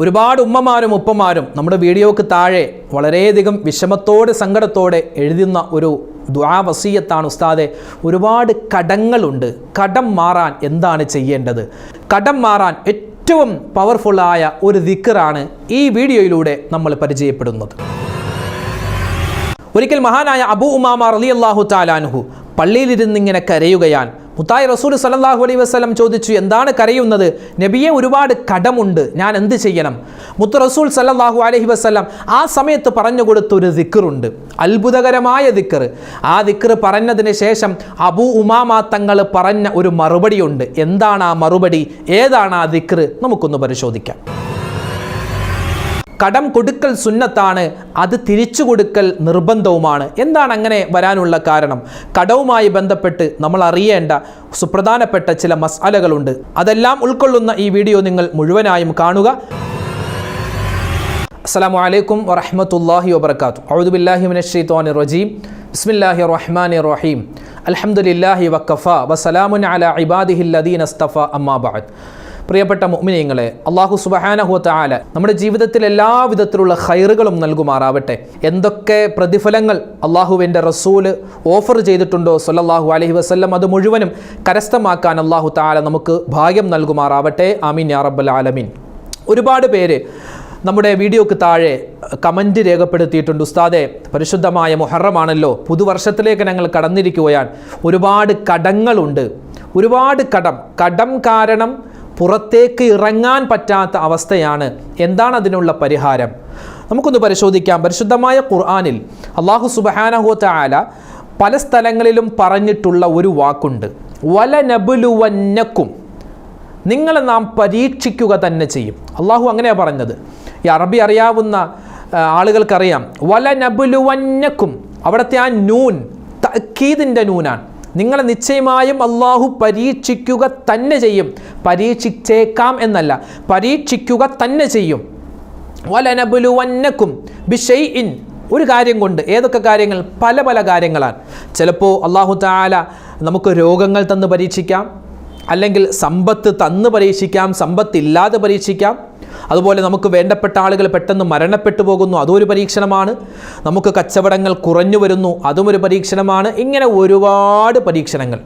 ഒരുപാട് ഉമ്മമാരും ഉപ്പമാരും നമ്മുടെ വീഡിയോക്ക് താഴെ വളരെയധികം വിഷമത്തോടെ സങ്കടത്തോടെ എഴുതുന്ന ഒരു ദ്വാ വസീയത്താണ് ഉസ്താദെ. ഒരുപാട് കടങ്ങളുണ്ട്. കടം മാറാൻ എന്താണ് ചെയ്യേണ്ടത്? കടം മാറാൻ ഏറ്റവും പവർഫുള്ളായ ഒരു ദിക്കറാണ് ഈ വീഡിയോയിലൂടെ നമ്മൾ പരിചയപ്പെടുന്നത്. ഒരിക്കൽ മഹാനായ അബു ഉമാമ റലി അള്ളാഹു താലാനുഹു പള്ളിയിലിരുന്നിങ്ങനെ കരയുകയാൻ മുത്തായി റസൂൽ സല്ലല്ലാഹു അലൈ വസ്ലം ചോദിച്ചു എന്താണ് കരയുന്നത്? നബിയെ ഒരുപാട് കടമുണ്ട്. ഞാൻ എന്ത് ചെയ്യണം? മുത്ത് റസൂൽ സല്ലല്ലാഹു അലഹി വസ്ലം ആ സമയത്ത് പറഞ്ഞു കൊടുത്ത ഒരു ദിക്കറുണ്ട് അത്ഭുതകരമായ ദിക്കർ ആ ദിക്കർ പറഞ്ഞതിന് ശേഷം അബു ഉമാമ തങ്ങൾ പറഞ്ഞ ഒരു മറുപടിയുണ്ട്. എന്താണ് ആ മറുപടി? ഏതാണ് ആ ദിക്കർ നമുക്കൊന്ന് പരിശോധിക്കാം. കടം കൊടുക്കൽ സുന്നത്താണ് അത് തിരിച്ചു കൊടുക്കൽ നിർബന്ധവുമാണ്. എന്താണ് അങ്ങനെ വരാനുള്ള കാരണം? കടവുമായി ബന്ധപ്പെട്ട് നമ്മൾ അറിയേണ്ട സുപ്രധാനപ്പെട്ട ചില മസാലകളുണ്ട്. അതെല്ലാം ഉൾക്കൊള്ളുന്ന ഈ വീഡിയോ നിങ്ങൾ മുഴുവനായും കാണുക. അസ്സലാമു അലൈക്കും വറഹ്മത്തുള്ളാഹി വബർക്കാത്തു ഔദുബില്ലാഹി മിനശ് ശൈത്വാനിർ റജീം. ബിസ്മില്ലാഹിർ റഹ്മാനിർ റഹീം. അൽഹംദുലില്ലാഹി വക്കഫ വസലാമുൻ അലാ ഇബാദിഹി ലദീന അസ്തഫ അമ്മാ ബഅദ്. പ്രിയപ്പെട്ട മുഅ്മിനീങ്ങളെ അള്ളാഹു സുബ്ഹാനഹു ആല നമ്മുടെ ജീവിതത്തിൽ എല്ലാ വിധത്തിലുള്ള ഹൈറുകളും നൽകുമാറാവട്ടെ. എന്തൊക്കെ പ്രതിഫലങ്ങൾ അള്ളാഹുവിന്റെ റസൂൽ ഓഫർ ചെയ്തിട്ടുണ്ടോ സല്ലല്ലാഹു അലഹി വസ്ല്ലം അത് മുഴുവനും കരസ്ഥമാക്കാൻ അള്ളാഹു താല നമുക്ക് ഭാഗ്യം നൽകുമാറാവട്ടെ. ആമീൻ യാ റബ്ബൽ ആലമീൻ. ഒരുപാട് പേര് നമ്മുടെ വീഡിയോക്ക് താഴെ കമന്റ് രേഖപ്പെടുത്തിയിട്ടുണ്ട്. ഉസ്താദെ പരിശുദ്ധമായ മുഹറമാണല്ലോ. പുതുവർഷത്തിലേക്ക് ഞങ്ങൾ കടന്നിരിക്കുകയാണ്. ഒരുപാട് കടങ്ങളുണ്ട്. ഒരുപാട് കടം. കടം കാരണം പുറത്തേക്ക് ഇറങ്ങാൻ പറ്റാത്ത അവസ്ഥയാണ്. എന്താണ് അതിനുള്ള പരിഹാരം? നമുക്കൊന്ന് പരിശോധിക്കാം. പരിശുദ്ധമായ ഖുർആാനിൽ അള്ളാഹു സുബഹാനഹുത്ത ആല പല സ്ഥലങ്ങളിലും പറഞ്ഞിട്ടുള്ള ഒരു വാക്കുണ്ട്. വല നബുലുവന്നക്കും നിങ്ങളെ നാം പരീക്ഷിക്കുക തന്നെ ചെയ്യും. അള്ളാഹു അങ്ങനെയാണ് പറഞ്ഞത്. ഈ അറബി അറിയാവുന്ന ആളുകൾക്കറിയാം. വല നബുലുവന്നക്കും അവിടുത്തെ ആ നൂൻ തക്കീദിന്റെ നൂനാണ്. നിങ്ങളെ നിശ്ചയമായും അള്ളാഹു പരീക്ഷിക്കുക തന്നെ ചെയ്യും. പരീക്ഷിച്ചേക്കാം എന്നല്ല. പരീക്ഷിക്കുക തന്നെ ചെയ്യും. വലനബുലുവന്നക്കും ബിഷൈഇൻ. ഒരു കാര്യം കൊണ്ട് ഏതൊക്കെ കാര്യങ്ങൾ? പല പല കാര്യങ്ങളാണ്. ചിലപ്പോൾ അള്ളാഹു താല നമുക്ക് രോഗങ്ങൾ തന്ന് പരീക്ഷിക്കാം. അല്ലെങ്കിൽ സമ്പത്ത് തന്ന് പരീക്ഷിക്കാം സമ്പത്തില്ലാതെ പരീക്ഷിക്കാം. അതുപോലെ നമുക്ക് വേണ്ടപ്പെട്ട ആളുകൾ പെട്ടെന്ന് മരണപ്പെട്ടു പോകുന്നു. അതും ഒരു പരീക്ഷണമാണ്. നമുക്ക് കച്ചവടങ്ങൾ കുറഞ്ഞു വരുന്നു. അതും ഒരു പരീക്ഷണമാണ്. ഇങ്ങനെ ഒരുപാട് പരീക്ഷണങ്ങൾ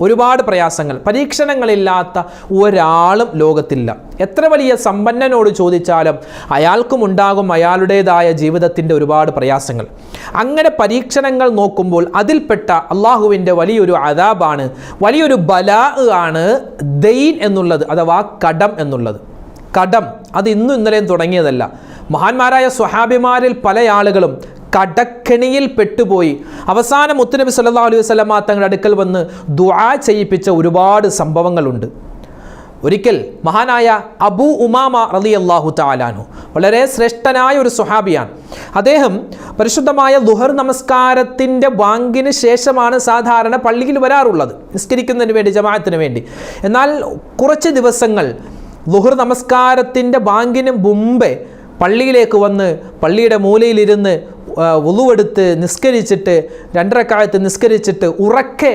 ഒരുപാട് പ്രയാസങ്ങൾ പരീക്ഷണങ്ങളില്ലാത്ത ഒരാളും ലോകത്തില്ല. എത്ര വലിയ സമ്പന്നനോട് ചോദിച്ചാലും അയാൾക്കും ഉണ്ടാകും അയാളുടേതായ ജീവിതത്തിന്റെ ഒരുപാട് പ്രയാസങ്ങൾ. അങ്ങനെ പരീക്ഷണങ്ങൾ നോക്കുമ്പോൾ അതിൽപ്പെട്ട അള്ളാഹുവിന്റെ വലിയൊരു അതാബാണ് വലിയൊരു ബലാ ആണ് ദൈൻ എന്നുള്ളത് അഥവാ കടം എന്നുള്ളത്. കടം. അത് ഇന്നും ഇന്നലെയും തുടങ്ങിയതല്ല. മഹാന്മാരായ സ്വഹാബിമാരിൽ പല ആളുകളും കടക്കെണിയിൽ പെട്ടുപോയി. അവസാനം മുത്തുനബി സല്ലാ അലൈഹി വസല്ലമ തങ്ങളുടെ അടുക്കൽ വന്ന് ദുആ ചെയ്യിപ്പിച്ച ഒരുപാട് സംഭവങ്ങളുണ്ട്. ഒരിക്കൽ മഹാനായ അബു ഉമാമ റലി അള്ളാഹു താലാനു വളരെ ശ്രേഷ്ഠനായ ഒരു സുഹാബിയാണ് അദ്ദേഹം പരിശുദ്ധമായ ദുഹർ നമസ്കാരത്തിന്റെ ബാങ്കിന് ശേഷമാണ് സാധാരണ പള്ളിയിൽ വരാറുള്ളത്. നിസ്കരിക്കുന്നതിന് വേണ്ടി ജമാഅത്തിന് വേണ്ടി. എന്നാൽ കുറച്ച് ദിവസങ്ങൾ ലുഹർ നമസ്കാരത്തിന്റെ ബാങ്കിന് മുമ്പേ പള്ളിയിലേക്ക് വന്ന് പള്ളിയുടെ മൂലയിലിരുന്ന് ഉളുവെടുത്ത് നിസ്കരിച്ചിട്ട് രണ്ടരക്കാലത്ത് നിസ്കരിച്ചിട്ട് ഉറക്കെ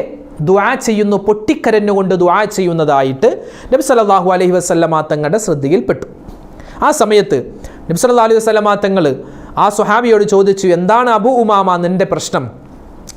ദ്വാ ചെയ്യുന്നു പൊട്ടിക്കരഞ്ഞുകൊണ്ട് ദ്വാ ചെയ്യുന്നതായിട്ട് നബി സല്ലല്ലാഹു അലൈഹി വസല്ലമ തങ്ങളുടെ ശ്രദ്ധയിൽപ്പെട്ടു. ആ സമയത്ത് നബി അലൈഹി വസ്ലമാ തങ്ങൾ ആ സുഹാബിയോട് ചോദിച്ചു എന്താണ് അബു ഉമാമ നിന്റെ പ്രശ്നം?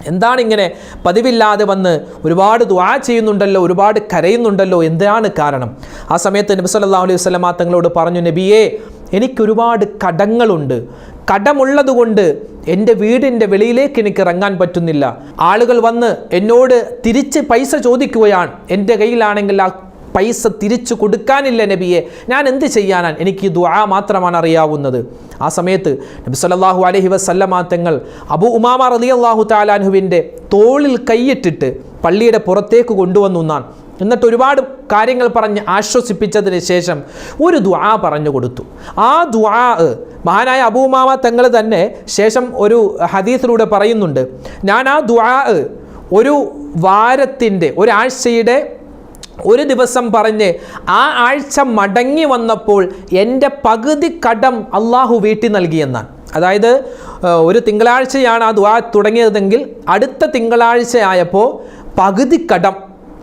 എന്താണ് ഇങ്ങനെ പതിവില്ലാതെ വന്ന് ഒരുപാട് ദ്വാ ചെയ്യുന്നുണ്ടല്ലോ ഒരുപാട് കരയുന്നുണ്ടല്ലോ എന്താണ് കാരണം? ആ സമയത്ത് നബി സല്ലാ അലൈഹി വസല്ലമ തങ്ങളോട് പറഞ്ഞു നബിയേ എനിക്കൊരുപാട് കടങ്ങളുണ്ട്. കടമുള്ളതുകൊണ്ട് എന്റെ വീടിന്റെ വെളിയിലേക്ക് എനിക്ക് ഇറങ്ങാൻ പറ്റുന്നില്ല. ആളുകൾ വന്ന് എന്നോട് തിരിച്ച് പൈസ ചോദിക്കുകയാണ്. എന്റെ കയ്യിലാണെങ്കിൽ ആ പൈസ തിരിച്ചു കൊടുക്കാനില്ല നബിയെ. ഞാൻ എന്ത് ചെയ്യാനാണ്? എനിക്ക് ദുആ മാത്രമാണ് അറിയാവുന്നത്. ആ സമയത്ത് നബി സല്ലാഹു അലഹി വസല്ലമ തങ്ങൾ അബു ഉമാമ റളിയല്ലാഹു താലാൻഹുവിന്റെ തോളിൽ കൈയിട്ടിട്ട് പള്ളിയുടെ പുറത്തേക്ക് കൊണ്ടുവന്നു എന്നാണ്. എന്നിട്ട് ഒരുപാട് കാര്യങ്ങൾ പറഞ്ഞ് ആശ്വസിപ്പിച്ചതിന് ശേഷം ഒരു ദുആ പറഞ്ഞു കൊടുത്തു. ആ ദുആ മഹാനായ അബൂമാമ തങ്ങൾ തന്നെ ശേഷം ഒരു ഹദീസിലൂടെ പറയുന്നുണ്ട്. ഞാൻ ആ ദുആ ഒരു വാരത്തിന്റെ ഒരാഴ്ചയുടെ ഒരു ദിവസം പറഞ്ഞ് ആ ആഴ്ച മടങ്ങി വന്നപ്പോൾ എന്റെ പകുതി കടം അള്ളാഹു വീട്ടി നൽകിയെന്നാണ് അതായത് ഒരു തിങ്കളാഴ്ചയാണ് ആ തുടങ്ങിയതെങ്കിൽ അടുത്ത തിങ്കളാഴ്ച ആയപ്പോൾ പകുതി കടം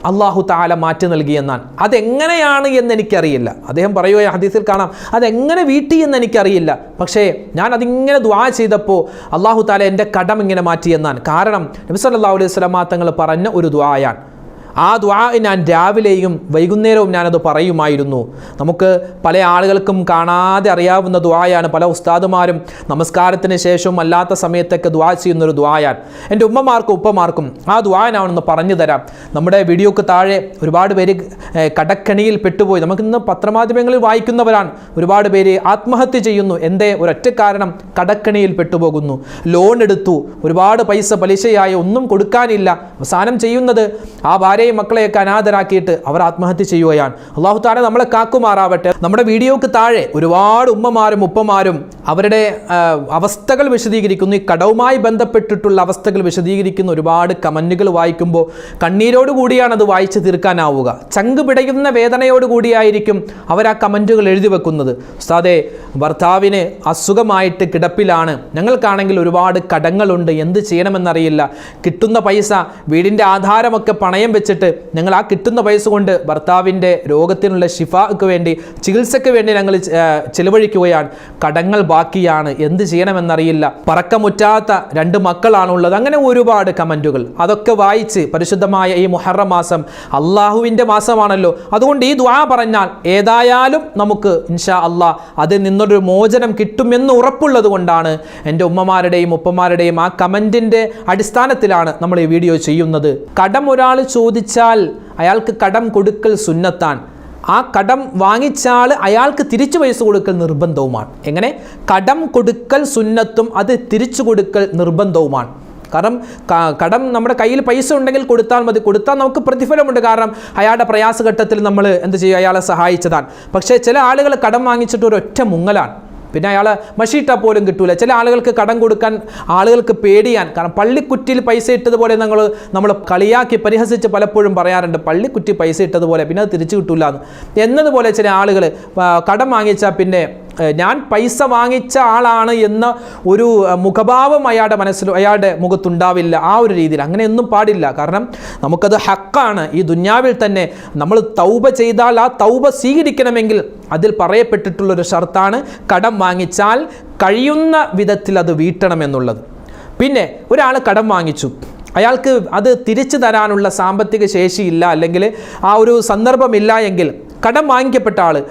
അള്ളാഹു താല മാറ്റി നൽകിയെന്നാണ് അതെങ്ങനെയാണ് എന്ന് എനിക്കറിയില്ല. അദ്ദേഹം പറയുക ഹദീസിൽ കാണാം. അതെങ്ങനെ വീട്ടി എന്ന് എനിക്കറിയില്ല. പക്ഷേ ഞാൻ അതിങ്ങനെ ദ്വാ ചെയ്തപ്പോൾ അള്ളാഹു താല എന്റെ കടം ഇങ്ങനെ മാറ്റിയെന്നാണ് കാരണം നബി സല്ലല്ലാഹു അലൈഹി വസല്ലമ തങ്ങൾ പറഞ്ഞ ഒരു ദ്വായാണ് ആ ദ്വാ ഞാൻ രാവിലെയും വൈകുന്നേരവും ഞാനത് പറയുമായിരുന്നു. നമുക്ക് പല ആളുകൾക്കും കാണാതെ അറിയാവുന്ന ദ്വായാണ് പല ഉസ്താദുമാരും നമസ്കാരത്തിന് ശേഷവും അല്ലാത്ത സമയത്തൊക്കെ ദ്വാ ചെയ്യുന്നൊരു ദ്വായാൻ എന്റെ ഉമ്മമാർക്കും ഉപ്പമാർക്കും ആ ദ്വായനാണെന്ന് പറഞ്ഞു തരാം. നമ്മുടെ വീഡിയോക്ക് താഴെ ഒരുപാട് പേര് കടക്കണിയിൽ പെട്ടുപോയി. നമുക്കിന്ന് പത്രമാധ്യമങ്ങളിൽ വായിക്കുന്നവരാണ്. ഒരുപാട് പേര് ആത്മഹത്യ ചെയ്യുന്നു. എന്തേ? ഒരൊറ്റ കാരണം കടക്കണിയിൽ പെട്ടുപോകുന്നു. ലോൺ എടുത്തു. ഒരുപാട് പൈസ പലിശയായി ഒന്നും കൊടുക്കാനില്ല. അവസാനം ചെയ്യുന്നത് ആ ഭാര്യയും മക്കളെയൊക്കെ അനാഥരാക്കിയിട്ട് അവർ ആത്മഹത്യ ചെയ്യുകയാണ്. അള്ളാഹു താല നമ്മളെ കാക്കുമാറാവട്ടെ. നമ്മുടെ വീഡിയോക്ക് താഴെ ഒരുപാട് ഉമ്മമാരും ഉപ്പമാരും അവരുടെ അവസ്ഥകൾ വിശദീകരിക്കുന്നു. ഈ കടവുമായി ബന്ധപ്പെട്ടിട്ടുള്ള അവസ്ഥകൾ വിശദീകരിക്കുന്ന ഒരുപാട് കമന്റുകൾ വായിക്കുമ്പോൾ കണ്ണീരോട് കൂടിയാണ് അത് വായിച്ചു തീർക്കാനാവുക. ചങ്ക് പിടയുന്ന വേദനയോട് കൂടിയായിരിക്കും അവർ ആ കമന്റുകൾ എഴുതി വെക്കുന്നത്. ഉസ്താദെ ഭർത്താവിന് അസുഖമായിട്ട് കിടപ്പിലാണ്. ഞങ്ങൾക്കാണെങ്കിൽ ഒരുപാട് കടങ്ങളുണ്ട്. എന്ത് ചെയ്യണമെന്നറിയില്ല. കിട്ടുന്ന പൈസ വീടിന്റെ ആധാരമൊക്കെ പണയം വെച്ചിട്ട് ഞങ്ങൾ ആ കിട്ടുന്ന പൈസ കൊണ്ട് ഭർത്താവിന്റെ രോഗത്തിനുള്ള ഷിഫാക്ക് വേണ്ടി ചികിത്സയ്ക്ക് വേണ്ടി ഞങ്ങൾ ചിലവഴിക്കുകയാണ്. കടങ്ങൾ ബാക്കിയാണ്. എന്ത് ചെയ്യണമെന്നറിയില്ല. പറക്കമുറ്റാത്ത രണ്ട് മക്കളാണുള്ളത്. അങ്ങനെ ഒരുപാട് കമന്റുകൾ. അതൊക്കെ വായിച്ച് പരിശുദ്ധമായ ഈ മുഹറം മാസം അള്ളാഹുവിന്റെ മാസമാണല്ലോ. അതുകൊണ്ട് ഈ ദ്വാ പറഞ്ഞാൽ ഏതായാലും നമുക്ക് ഇൻഷാ അള്ളാഹ് അതിൽ നിന്നൊരു മോചനം കിട്ടുമെന്ന് ഉറപ്പുള്ളത് കൊണ്ടാണ് എന്റെ ഉമ്മമാരുടെയും ഉപ്പമാരുടെയും ആ കമന്റിന്റെ അടിസ്ഥാനത്തിലാണ് നമ്മൾ ഈ വീഡിയോ ചെയ്യുന്നത്. കടം ഒരാൾ ചോദിച്ചാൽ അയാൾക്ക് കടം കൊടുക്കൽ സുന്നത്താണ്. ആ കടം വാങ്ങിച്ചാൽ അയാൾക്ക് തിരിച്ചു പൈസ കൊടുക്കൽ നിർബന്ധവുമാണ്. എങ്ങനെ? കടം കൊടുക്കൽ സുന്നത്തും അത് തിരിച്ചു കൊടുക്കൽ നിർബന്ധവുമാണ്. കാരണം കടം നമ്മുടെ കയ്യിൽ പൈസ ഉണ്ടെങ്കിൽ കൊടുത്താൽ മതി. കൊടുത്താൽ നമുക്ക് പ്രതിഫലമുണ്ട്. കാരണം അയാളുടെ പ്രയാസഘട്ടത്തിൽ നമ്മൾ എന്ത് ചെയ്യും? അയാളെ സഹായിച്ചതാണ്. പക്ഷേ ചില ആളുകൾ കടം വാങ്ങിച്ചിട്ട് ഒരൊറ്റ മുങ്ങലാണ്. പിന്നെ അയാൾ മഷിയിട്ടാൽ പോലും കിട്ടൂല. ചില ആളുകൾക്ക് കടം കൊടുക്കാൻ ആളുകൾക്ക് പേടിയാൻ. കാരണം പള്ളിക്കുറ്റിയിൽ പൈസ ഇട്ടതുപോലെ നമ്മൾ നമ്മൾ കളിയാക്കി പരിഹസിച്ച് പലപ്പോഴും പറയാറുണ്ട് പള്ളിക്കുറ്റി പൈസ ഇട്ടതുപോലെ പിന്നെ അത് തിരിച്ചു കിട്ടൂല എന്ന് എന്നതുപോലെ ചില ആളുകൾ കടം വാങ്ങിച്ചാൽ പിന്നെ ഞാൻ പൈസ വാങ്ങിച്ച ആളാണ് എന്ന ഒരു മുഖഭാവം അയാളുടെ മനസ്സിൽ അയാളുടെ മുഖത്തുണ്ടാവില്ല ആ ഒരു രീതിയിൽ. അങ്ങനെയൊന്നും പാടില്ല. കാരണം നമുക്കത് ഹക്കാണ്. ഈ ദുന്യാവിൽ തന്നെ നമ്മൾ തൗബ ചെയ്താൽ ആ തൗബ സ്വീകരിക്കണമെങ്കിൽ അതിൽ പറയപ്പെട്ടിട്ടുള്ളൊരു ഷർത്താണ് കടം വാങ്ങിച്ചാൽ കഴിയുന്ന വിധത്തിൽ അത് വീട്ടണമെന്നുള്ളത്. പിന്നെ ഒരാൾ കടം വാങ്ങിച്ചു. അയാൾക്ക് അത് തിരിച്ചു തരാനുള്ള സാമ്പത്തിക ശേഷിയില്ല അല്ലെങ്കിൽ ആ ഒരു സന്ദർഭമില്ല എങ്കിൽ കടം വാങ്ങിക്കപ്പെട്ട ആൾ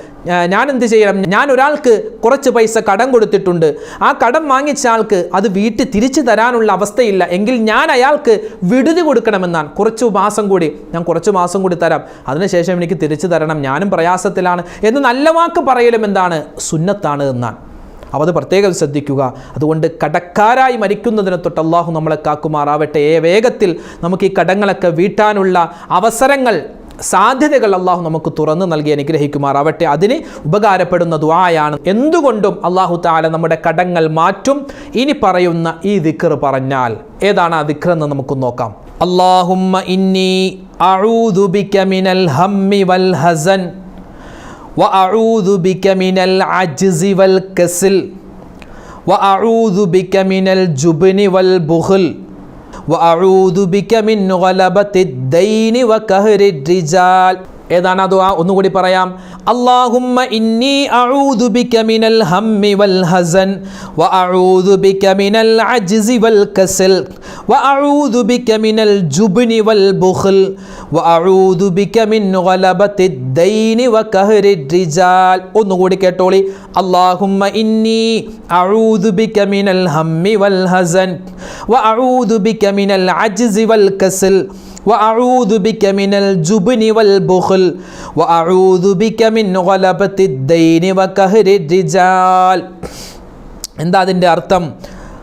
ഞാൻ എന്ത് ചെയ്യണം? ഞാൻ ഒരാൾക്ക് കുറച്ച് പൈസ കടം കൊടുത്തിട്ടുണ്ട്. ആ കടം വാങ്ങിച്ച ആൾക്ക് അത് വീട്ടിൽ തിരിച്ചു തരാനുള്ള അവസ്ഥയില്ല. എങ്കിൽ ഞാൻ അയാൾക്ക് വിടുതി കൊടുക്കണമെന്നാണ്. കുറച്ച് മാസം കൂടി. ഞാൻ കുറച്ച് മാസം കൂടി തരാം. അതിനുശേഷം എനിക്ക് തിരിച്ചു തരണം. ഞാനും പ്രയാസത്തിലാണ്. എന്ന് നല്ല വാക്ക് പറയലും എന്താണ്? സുന്നത്താണ് എന്നാണ്. അപ്പോൾ അത് പ്രത്യേകം ശ്രദ്ധിക്കുക. അതുകൊണ്ട് കടക്കാരായി മരിക്കുന്നതിനെ തൊട്ട് അള്ളാഹു നമ്മളെ കാക്കുമാറാവട്ടെ. ഏ വേഗത്തിൽ നമുക്ക് ഈ കടങ്ങളൊക്കെ വീട്ടാനുള്ള അവസരങ്ങൾ സാധ്യതകൾ അള്ളാഹു നമുക്ക് തുറന്നു നൽകി അനുഗ്രഹിക്കുമാറാവട്ടെ അതിന് ഉപകാരപ്പെടുന്ന ദ്വായാണ് എന്തുകൊണ്ടും അള്ളാഹു താല നമ്മുടെ കടങ്ങൾ മാറ്റും ഇനി പറയുന്ന ഈ ദിക്കർ പറഞ്ഞാൽ ഏതാണ് ആ ദിക്കർ എന്ന് നമുക്ക് നോക്കാം അള്ളാഹുമ്മ ഇന്നി അഊദു ബിക മിനൽ ഹമ്മി വൽ ഹസൻ وأعوذ بك من العجز والكسل وأعوذ بك من الجبن والبخل وأعوذ بك من غلبة الدين وكهر الرجال. ഏതാണ് അത് ആ ഒന്നുകൂടി പറയാം. അള്ളാഹുമ്മ ഇന്നി അഊദു ബിക മിനൽ ഹമ്മി വൽ ഹസൻ വ അഊദു ബിക മിനൽ അജ്സി വൽ കസൽ വ അഊദു ബിക മിനൽ ജുബ്നി വൽ ബുഖൽ വ അഊദു ബിക മിൻ ഗലബത്തി ദൈനി വ കഹരി റിജാൽ ഒന്നുകൂടി കേട്ടോളി. അള്ളാഹുമ്മ ഇന്നി അഊദു ബിക മിനൽ ഹമ്മി വൽ ഹസൻ വ അഊദു ബിക മിനൽ അജ്സി വൽ കസൽ وأعوذ بك من الجبن والبخل وأعوذ بك من غلبة الدين وكهر الرجال എന്താ അതിൻ്റെ അർത്ഥം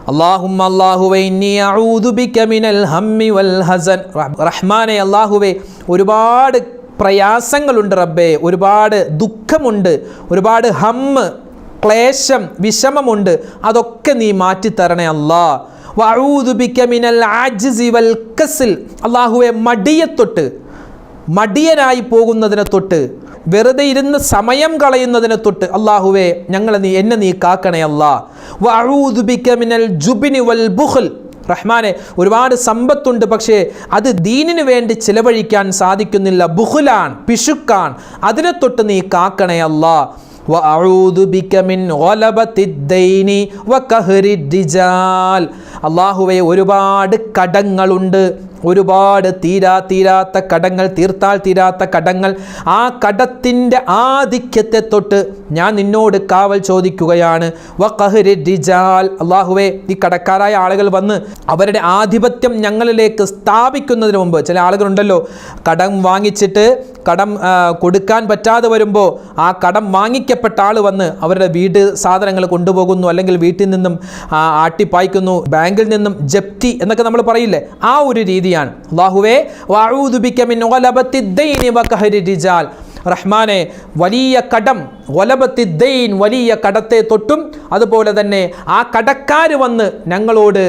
അള്ളാഹുമ്മ അള്ളാഹുവെ ഇന്നി അഊദു ബിക മിനൽ ഹമ്മി വൽ ഹസൻ റഹ്- റഹ്മാനെ അള്ളാഹുവെ ഒരുപാട് പ്രയാസങ്ങളുണ്ട് റബ്ബേ ഒരുപാട് ദുഃഖമുണ്ട് ഒരുപാട് ഹമ്മ് ക്ലേശം വിഷമമുണ്ട് അതൊക്കെ നീ മാറ്റിത്തരണേ അല്ലാ വഊദു മടിയെ തൊട്ട് അള്ളാഹുവെ മടിയനായി പോകുന്നതിനെ തൊട്ട് വെറുതെ ഇരുന്ന് സമയം കളയുന്നതിനെ തൊട്ട് അള്ളാഹുവെ ഞങ്ങളെ നീ എന്നെ നീ കാക്കണേ ബുഖൽ. റഹ്മാനെ ഒരുപാട് സമ്പത്തുണ്ട് പക്ഷേ അത് ദീനിനു വേണ്ടി ചിലവഴിക്കാൻ സാധിക്കുന്നില്ല. ബുഹുലാൻ പിശുക്കാൻ അതിനെ തൊട്ട് നീ കാക്കണേ അല്ലാ. വഅഊദു ബിക മിൻ الدين വകഹരി ദിജാൽ അള്ളാഹുവെ ഒരുപാട് കടങ്ങളുണ്ട്. ഒരുപാട് തീരാ തീരാത്ത കടങ്ങൾ തീർത്താൽ തീരാത്ത കടങ്ങൾ. ആ കടത്തിന്റെ ആധിക്യത്തെ തൊട്ട് ഞാൻ നിന്നോട് കാവൽ ചോദിക്കുകയാണ്. അള്ളാഹുവെ ഈ കടക്കാരായ ആളുകൾ വന്ന് അവരുടെ ആധിപത്യം ഞങ്ങളിലേക്ക് സ്ഥാപിക്കുന്നതിന് മുമ്പ് ചില ആളുകളുണ്ടല്ലോ കടം വാങ്ങിച്ചിട്ട് കടം കൊടുക്കാൻ പറ്റാതെ വരുമ്പോൾ ആ കടം വാങ്ങിക്കപ്പെട്ട ആൾ വന്ന് അവരുടെ വീട് സാധനങ്ങൾ കൊണ്ടുപോകുന്നു അല്ലെങ്കിൽ വീട്ടിൽ നിന്നും ആട്ടിപ്പായ്ക്കുന്നു ബാങ്കിൽ നിന്നും ജപ്തി എന്നൊക്കെ നമ്മൾ പറയില്ലേ? ആ ഒരു റിജാൽ. റഹ്മാനെ വലിയ കടം വലബത്തിദ്ദൈൻ വലിയ കടത്തെ തൊട്ടും അതുപോലെ തന്നെ ആ കടക്കാർ വന്ന് ഞങ്ങളോട്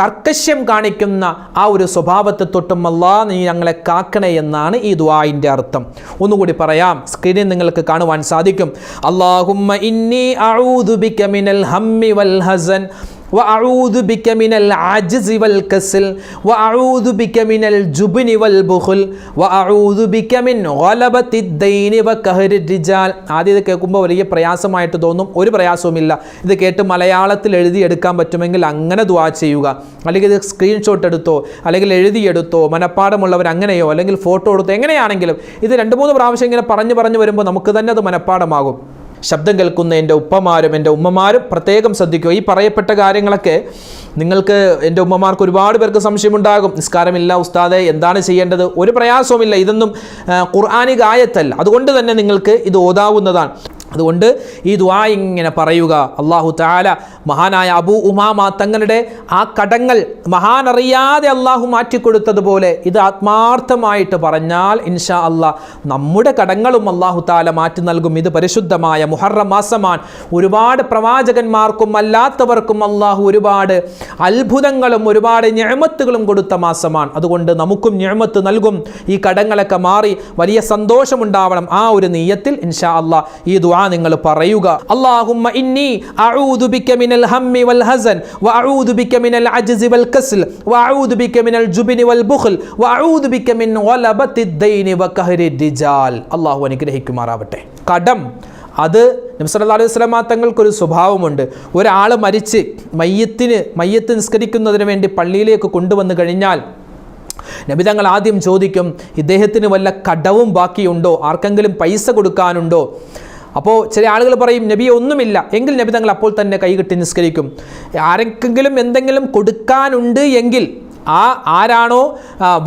കർക്കശ്യം കാണിക്കുന്ന ആ ഒരു സ്വഭാവത്തെ തൊട്ടും അല്ലാ നീ ഞങ്ങളെ കാക്കണേ എന്നാണ് ഈ ദുആയിന്റെ അർത്ഥം. ഒന്നുകൂടി പറയാം സ്ക്രീനിൽ നിങ്ങൾക്ക് കാണുവാൻ സാധിക്കും. അള്ളാഹുമ്മ ഇന്നി മിനൽ ഹമ്മി വൽ ഹസൻ. وأعوذ بك من العجز والكسل وأعوذ بك من الجبن والبخل وأعوذ بك من غلبة الدين وقهر الرجال ആദ്യം ഇത് കേൾക്കുമ്പോൾ വലിയ പ്രയാസമായിട്ട് തോന്നും ഒരു പ്രയാസവുമില്ല ഇത് കേട്ട് മലയാളത്തിൽ എഴുതിയെടുക്കാൻ പറ്റുമെങ്കിൽ അങ്ങനെ ദുആ ചെയ്യുക അല്ലെങ്കിൽ ഇത് സ്ക്രീൻഷോട്ട് എടുത്തോ അല്ലെങ്കിൽ എഴുതിയെടുത്തോ മനഃപ്പാടമുള്ളവർ അങ്ങനെയോ അല്ലെങ്കിൽ ഫോട്ടോ എടുത്തോ എങ്ങനെയാണെങ്കിലും ഇത് രണ്ട് മൂന്ന് പ്രാവശ്യം ഇങ്ങനെ പറഞ്ഞു പറഞ്ഞു വരുമ്പോൾ നമുക്ക് തന്നെ അത് മനഃപ്പാടമാകും ശബ്ദം കേൾക്കുന്ന എന്റെ ഉപ്പമാരും എന്റെ ഉമ്മമാരും പ്രത്യേകം ശ്രദ്ധിക്കുക. ഈ പറയപ്പെട്ട കാര്യങ്ങളൊക്കെ നിങ്ങൾക്ക് എന്റെ ഉമ്മമാർക്ക് ഒരുപാട് പേർക്ക് സംശയമുണ്ടാകും. നിസ്കാരമില്ല ഉസ്താദെ എന്താണ് ചെയ്യേണ്ടത്? ഒരു പ്രയാസവുമില്ല. ഇതൊന്നും ഖുർആാനി ഗായത്തല്ല അതുകൊണ്ട് തന്നെ നിങ്ങൾക്ക് ഇത് ഓതാവുന്നതാണ്. അതുകൊണ്ട് ഈ ദ്വാ ഇങ്ങനെ പറയുക. അള്ളാഹു താല മഹാനായ അബു ഉമാമ തങ്ങളുടെ ആ കടങ്ങൾ മഹാനറിയാതെ അള്ളാഹു മാറ്റിക്കൊടുത്തതുപോലെ ഇത് ആത്മാർത്ഥമായിട്ട് പറഞ്ഞാൽ ഇൻഷാ അള്ളാഹ് നമ്മുടെ കടങ്ങളും അള്ളാഹു താല മാറ്റി നൽകും. ഇത് പരിശുദ്ധമായ മുഹറം മാസമാണ്. ഒരുപാട് പ്രവാചകന്മാർക്കും അല്ലാത്തവർക്കും അള്ളാഹു ഒരുപാട് അത്ഭുതങ്ങളും ഒരുപാട് ഞമത്തുകളും കൊടുത്ത മാസമാണ്. അതുകൊണ്ട് നമുക്കും ഞമത്ത് നൽകും. ഈ കടങ്ങളൊക്കെ മാറി വലിയ സന്തോഷമുണ്ടാവണം ആ ഒരു നീയത്തിൽ ഇൻഷാ അള്ളാഹ് ഈ ദുആ നിങ്ങൾ പറയുക. ഇന്നി അഊദു ബിക മിനൽ വൽ ഹസൻ വഅഊദു ബിക മിനൽ അജ്സി വൽ കസ്ൽ അഊദു ബിക മിനൽ വൽ ബുഖൽ അഊദു ബിക മിൻ ദൈനി അല്ലാഹു അനുഗ്രഹിക്കുമാറാവട്ടെ. കടം അത് നബി സല്ലല്ലാഹു അലൈഹി തങ്ങൾക്ക് തങ്ങൾക്കൊരു സ്വഭാവമുണ്ട്. ഒരാൾ മരിച്ച് മയ്യത്തിന് മയ്യത്ത് നിസ്കരിക്കുന്നതിന് വേണ്ടി പള്ളിയിലേക്ക് കൊണ്ടുവന്നു കഴിഞ്ഞാൽ നബി തങ്ങൾ ആദ്യം ചോദിക്കും ഇദ്ദേഹത്തിന് വല്ല കടവും ബാക്കിയുണ്ടോ? ആർക്കെങ്കിലും പൈസ കൊടുക്കാനുണ്ടോ? അപ്പോൾ ചില ആളുകൾ പറയും നബിയെ ഒന്നുമില്ല. എങ്കിൽ നബി തങ്ങൾ അപ്പോൾ തന്നെ കൈകെട്ടി നിസ്കരിക്കും. ആരെങ്കിലും എന്തെങ്കിലും കൊടുക്കാനുണ്ട് എങ്കിൽ ആ ആരാണോ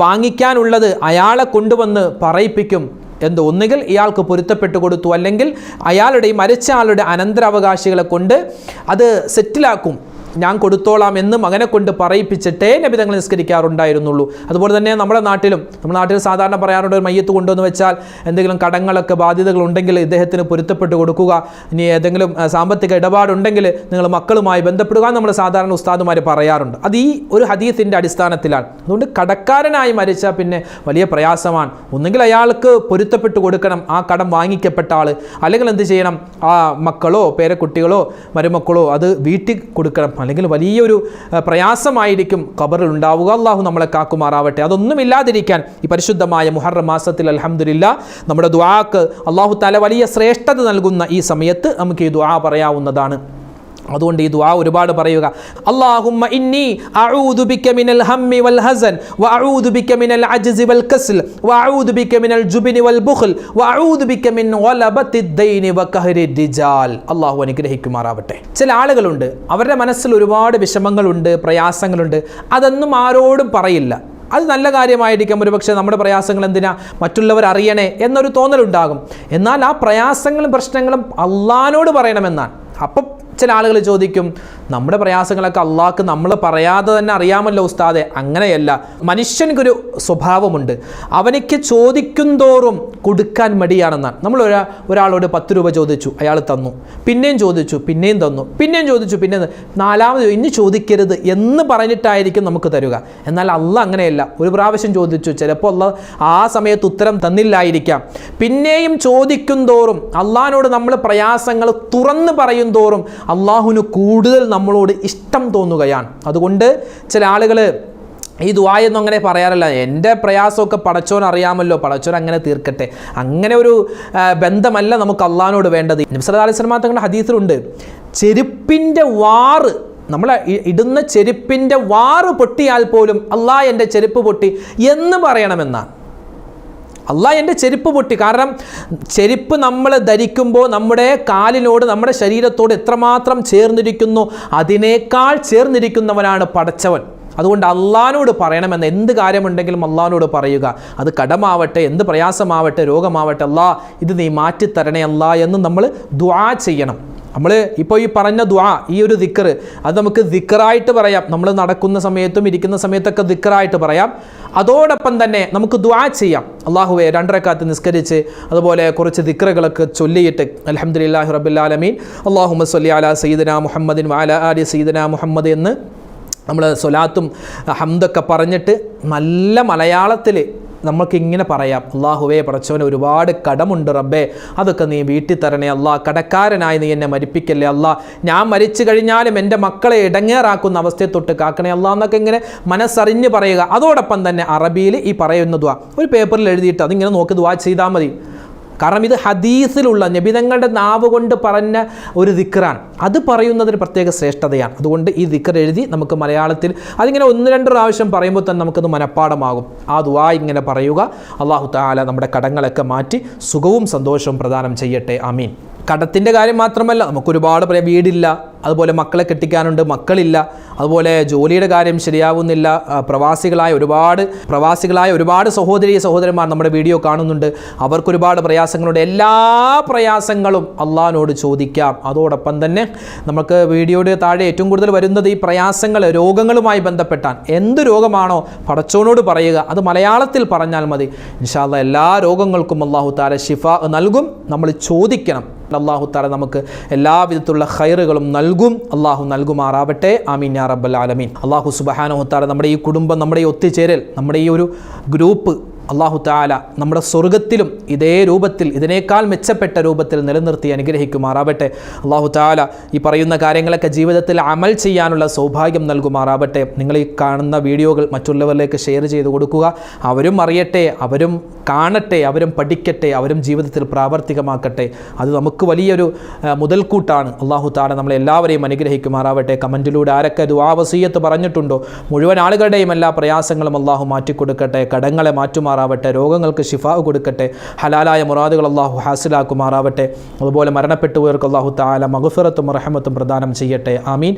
വാങ്ങിക്കാനുള്ളത് അയാളെ കൊണ്ടുവന്ന് പറയിപ്പിക്കും എന്ത് ഒന്നുകിൽ ഇയാൾക്ക് പൊരുത്തപ്പെട്ട് കൊടുത്തു അല്ലെങ്കിൽ അയാളുടെ മരിച്ച ആളുടെ അനന്തരാവകാശികളെ കൊണ്ട് അത് സെറ്റിലാക്കും ഞാൻ കൊടുത്തോളാം എന്ന് മകനെ കൊണ്ട് പറയിപ്പിച്ചിട്ടേ നബി തങ്ങൾ നിസ്കരിക്കാറുണ്ടായിരുന്നുള്ളൂ. അതുപോലെ തന്നെ നമ്മുടെ നാട്ടിലും നമ്മുടെ നാട്ടിൽ സാധാരണ പറയാറുണ്ട് ഒരു മയ്യത്ത് കൊണ്ടുവന്ന് വെച്ചാൽ എന്തെങ്കിലും കടങ്ങളൊക്കെ ബാധ്യതകൾ ഉണ്ടെങ്കിൽ ഇദ്ദേഹത്തിന് പൊരുത്തപ്പെട്ട് കൊടുക്കുക. ഇനി ഏതെങ്കിലും സാമ്പത്തിക ഇടപാടുണ്ടെങ്കിൽ നിങ്ങൾ മക്കളുമായി ബന്ധപ്പെടുക നമ്മൾ സാധാരണ ഉസ്താദുമാർ പറയാറുണ്ട്. അത് ഈ ഒരു ഹദീസിന്റെ അടിസ്ഥാനത്തിലാണ്. അതുകൊണ്ട് കടക്കാരനായി മരിച്ചാൽ പിന്നെ വലിയ പ്രയാസമാണ്. ഒന്നുകിൽ അയാൾക്ക് പൊരുത്തപ്പെട്ട് കൊടുക്കണം ആ കടം വാങ്ങിക്കപ്പെട്ട ആൾ അല്ലെങ്കിൽ എന്ത് ചെയ്യണം? ആ മക്കളോ പേരക്കുട്ടികളോ മരുമക്കളോ അത് വീട്ടിൽ കൊടുക്കണം. അല്ലെങ്കിൽ വലിയൊരു പ്രയാസമായിരിക്കും ഖബറിൽ ഉണ്ടാവുക. അള്ളാഹു നമ്മളെ കാക്കുമാറാവട്ടെ. അതൊന്നുമില്ലാതിരിക്കാൻ ഈ പരിശുദ്ധമായ മുഹറം മാസത്തിൽ അലഹമില്ല നമ്മുടെ ദ്വാക്ക് അള്ളാഹു താല വലിയ ശ്രേഷ്ഠത നൽകുന്ന ഈ സമയത്ത് നമുക്ക് ഈ ദ്വാ പറയാവുന്നതാണ്. അതുകൊണ്ട് ഈ ദുആ ഒരുപാട് പറയുക. അല്ലാഹുമ്മ ഇന്നി അഊദു ബിക മിനൽ ഹമ്മി വൽ ഹസൻ വ അഊദു ബിക മിനൽ അജ്സി വൽ കസ്ൽ അഊദു ബിക മിനൽ ജുബ്നി വൽ ബുഖൽ അഊദു ബിക മിൻ ഗലബത്തി ദൈനി വ കഹരി റിജാൽ അല്ലാഹു അനുഗ്രഹിക്കുമാറാവട്ടെ. ചില ആളുകളുണ്ട് അവരുടെ മനസ്സിൽ ഒരുപാട് വിഷമങ്ങളുണ്ട് പ്രയാസങ്ങളുണ്ട്. അതൊന്നും ആരോടും പറയില്ല. അത് നല്ല കാര്യമായിരിക്കും. ഒരുപക്ഷെ നമ്മുടെ പ്രയാസങ്ങൾ എന്തിനാ? മറ്റുള്ളവർ അറിയണേ എന്നൊരു തോന്നലുണ്ടാകും. എന്നാൽ ആ പ്രയാസങ്ങളും പ്രശ്നങ്ങളും അള്ളഹാനോട് പറയണമെന്നാണ്. അപ്പം ചില ആളുകൾ ചോദിക്കും നമ്മുടെ പ്രയാസങ്ങളൊക്കെ അള്ളാഹ്ക്ക് നമ്മൾ പറയാതെ തന്നെ അറിയാമല്ലോ ഉസ്താദെ. അങ്ങനെയല്ല മനുഷ്യനൊരു സ്വഭാവമുണ്ട്. അവനിക്ക് ചോദിക്കും തോറും കൊടുക്കാൻ മടിയാണെന്നാണ്. നമ്മൾ ഒരാ ഒരാളോട് പത്ത് രൂപ ചോദിച്ചു അയാൾ തന്നു. പിന്നെയും ചോദിച്ചു പിന്നെയും തന്നു പിന്നെയും ചോദിച്ചു പിന്നെ നാലാമത് ഇനി ചോദിക്കരുത് എന്ന് പറഞ്ഞിട്ടായിരിക്കും നമുക്ക് തരുക. എന്നാൽ അല്ല അങ്ങനെയല്ല. ഒരു പ്രാവശ്യം ചോദിച്ചു ചിലപ്പോൾ അള്ള ആ സമയത്ത് ഉത്തരം തന്നില്ലായിരിക്കാം. പിന്നെയും ചോദിക്കും തോറും അള്ളഹാനോട് നമ്മൾ പ്രയാസങ്ങൾ തുറന്ന് പറയും തോറും അള്ളാഹുവിന് കൂടുതൽ നമ്മളോട് ഇഷ്ടം തോന്നുകയാണ്. അതുകൊണ്ട് ചില ആളുകൾ ഈ ദുആയൊന്നും അങ്ങനെ പറയാറില്ല. എന്റെ പ്രയാസമൊക്കെ പടച്ചോൻ അറിയാമല്ലോ. പടച്ചോൻ അങ്ങനെ തീർക്കട്ടെ. അങ്ങനെ ഒരു ബന്ധമല്ല നമുക്ക് അള്ളഹാനോട് വേണ്ടത്. നബ്സല അലൈഹി സ്വലമാ തങ്ങളുടെ ഹദീസിലുണ്ട്. ചെരുപ്പിന്റെ വാറ് നമ്മൾ ഇടുന്ന ചെരുപ്പിന്റെ വാറ് പൊട്ടിയാൽ പോലും അള്ളാഹ് എന്റെ ചെരുപ്പ് പൊട്ടി എന്ന് പറയണമെന്നാണ്. അള്ളാഹ് എന്റെ ചെരുപ്പ് പൊട്ടി. കാരണം ചെരുപ്പ് നമ്മൾ ധരിക്കുമ്പോൾ നമ്മുടെ കാലിനോട് നമ്മുടെ ശരീരത്തോട് എത്രമാത്രം ചേർന്നിരിക്കുന്നു അതിനേക്കാൾ ചേർന്നിരിക്കുന്നവനാണ് പടച്ചവൻ. അതുകൊണ്ട് അള്ളഹാനോട് പറയണമെന്ന് എന്ത് കാര്യമുണ്ടെങ്കിലും അള്ളഹാനോട് പറയുക. അത് കടമാവട്ടെ എന്ത് പ്രയാസമാവട്ടെ രോഗമാവട്ടെ അല്ലാ ഇത് നീ മാറ്റിത്തരണേ അല്ലാ എന്ന് നമ്മൾ ദ്വാ ചെയ്യണം. നമ്മൾ ഇപ്പോൾ ഈ പറഞ്ഞ ദ്വാ ഈ ഒരു ദിക്കർ അത് നമുക്ക് ദിക്കറായിട്ട് പറയാം. നമ്മൾ നടക്കുന്ന സമയത്തും ഇരിക്കുന്ന സമയത്തൊക്കെ ദിക്കറായിട്ട് പറയാം. അതോടൊപ്പം തന്നെ നമുക്ക് ദ്വാ ചെയ്യാം. അള്ളാഹുവെ രണ്ടരക്കാത്ത് നിസ്കരിച്ച് അതുപോലെ കുറച്ച് ദിക്കറുകളൊക്കെ ചൊല്ലിയിട്ട് അലഹമുല്ലാഹി റബുല്ലാലമീൻ അള്ളാഹുമ സല്ലി അല സയ്യിദന മുഹമ്മദിൻ വാല അലി സയ്യിദന മുഹമ്മദ് എന്ന് നമ്മൾ സൊലാത്തും ഹംദൊക്കെ പറഞ്ഞിട്ട് നല്ല മലയാളത്തിൽ നമുക്ക് ഇങ്ങനെ പറയാം. അള്ളാഹുവേ പടച്ചോനെ ഒരുപാട് കടമുണ്ട് റബ്ബേ. അതൊക്കെ നീ വീട്ടിൽ തരണേ അല്ലാ കടക്കാരനായി നീ എന്നെ മരിപ്പിക്കല്ലേ അല്ലാ ഞാൻ മരിച്ചു കഴിഞ്ഞാലും എന്റെ മക്കളെ ഇടങ്ങേറാക്കുന്ന അവസ്ഥയെ തൊട്ട് കാക്കണേ അല്ലാ എന്നൊക്കെ ഇങ്ങനെ മനസ്സറിഞ്ഞ് പറയുക. അതോടൊപ്പം തന്നെ അറബിയിൽ ഈ പറയുന്ന ദ്വാ ഒരു പേപ്പറിൽ എഴുതിയിട്ട് അതിങ്ങനെ നോക്കി ദ്വാ ചെയ്താൽ മതി. കാരണം ഇത് ഹദീസിലുള്ള നബിതങ്ങളുടെ നാവ് കൊണ്ട് പറഞ്ഞ ഒരു ദിക്റാണ്. അത് പറയുന്നതിന് പ്രത്യേക ശ്രേഷ്ഠതയാണ്. അതുകൊണ്ട് ഈ ദിക്കർ എഴുതി നമുക്ക് മലയാളത്തിൽ അതിങ്ങനെ ഒന്ന് രണ്ട് പ്രാവശ്യം പറയുമ്പോൾ തന്നെ നമുക്കത് മനഃപ്പാടമാകും ആ ദുവാ ഇങ്ങനെ പറയുക. അള്ളാഹു താല നമ്മുടെ കടങ്ങളൊക്കെ മാറ്റി സുഖവും സന്തോഷവും പ്രദാനം ചെയ്യട്ടെ. അമീൻ കടത്തിന്റെ കാര്യം മാത്രമല്ല നമുക്കൊരുപാട് പറയാം വീടില്ല അതുപോലെ മക്കളെ കെട്ടിക്കാനുണ്ട് മക്കളില്ല അതുപോലെ ജോലിയുടെ കാര്യം ശരിയാവുന്നില്ല പ്രവാസികളായ ഒരുപാട് പ്രവാസികളായ ഒരുപാട് സഹോദരി സഹോദരന്മാർ നമ്മുടെ വീഡിയോ കാണുന്നുണ്ട്. അവർക്കൊരുപാട് പ്രയാസങ്ങളുണ്ട്. എല്ലാ പ്രയാസങ്ങളും അള്ളാഹിനോട് ചോദിക്കാം. അതോടൊപ്പം തന്നെ നമുക്ക് വീഡിയോയുടെ താഴെ ഏറ്റവും കൂടുതൽ വരുന്നത് ഈ പ്രയാസങ്ങൾ രോഗങ്ങളുമായി ബന്ധപ്പെട്ടാൽ എന്ത് രോഗമാണോ പടച്ചോനോട് പറയുക അത് മലയാളത്തിൽ പറഞ്ഞാൽ മതി. ഇൻഷാല്ല എല്ലാ രോഗങ്ങൾക്കും അള്ളാഹു താര ഷിഫ നൽകും. നമ്മൾ ചോദിക്കണം. അള്ളാഹു താല നമുക്ക് എല്ലാവിധത്തിലുള്ള ഹൈറുകളും നൽകും. അള്ളാഹു നൽകുമാറാവട്ടെ. ആമീൻ യാ റബ്ബൽ ആലമീൻ. അള്ളാഹു സുബഹാനഹു താല നമ്മുടെ ഈ കുടുംബം നമ്മുടെ ഈ ഒത്തുചേരൽ നമ്മുടെ ഈ ഒരു ഗ്രൂപ്പ് അള്ളാഹു താല നമ്മുടെ സ്വർഗത്തിലും ഇതേ രൂപത്തിൽ ഇതിനേക്കാൾ മെച്ചപ്പെട്ട രൂപത്തിൽ നിലനിർത്തി അനുഗ്രഹിക്കുമാറാവട്ടെ. അള്ളാഹു താല ഈ പറയുന്ന കാര്യങ്ങളൊക്കെ ജീവിതത്തിൽ അമൽ ചെയ്യാനുള്ള സൗഭാഗ്യം നൽകുമാറാവട്ടെ. നിങ്ങൾ ഈ കാണുന്ന വീഡിയോകൾ മറ്റുള്ളവരിലേക്ക് ഷെയർ ചെയ്ത് കൊടുക്കുക. അവരും അറിയട്ടെ അവരും കാണട്ടെ അവരും പഠിക്കട്ടെ അവരും ജീവിതത്തിൽ പ്രാവർത്തികമാക്കട്ടെ. അത് നമുക്ക് വലിയൊരു മുതൽക്കൂട്ടാണ്. അള്ളാഹു താല നമ്മളെ എല്ലാവരെയും അനുഗ്രഹിക്കുമാറാവട്ടെ. കമന്റിലൂടെ ആരൊക്കെ ദുവാവസീയത്ത് പറഞ്ഞിട്ടുണ്ടോ? മുഴുവൻ ആളുകളുടെയും എല്ലാ പ്രയാസങ്ങളും അള്ളാഹു മാറ്റിക്കൊടുക്കട്ടെ. കടങ്ങളെ മാറ്റുമാറാവട്ടെ രോഗങ്ങൾക്ക് ശിഫാവ് കൊടുക്കട്ടെ ഹലാലായ മുറാദുകൾ അള്ളാഹു ഹാസിലാക്കുമാറാവട്ടെ. അതുപോലെ മരണപ്പെട്ടുപോയവർക്ക് അള്ളാഹു താല മഹഫിറത്തും റഹമത്തും പ്രദാനം ചെയ്യട്ടെ. ആമീൻ.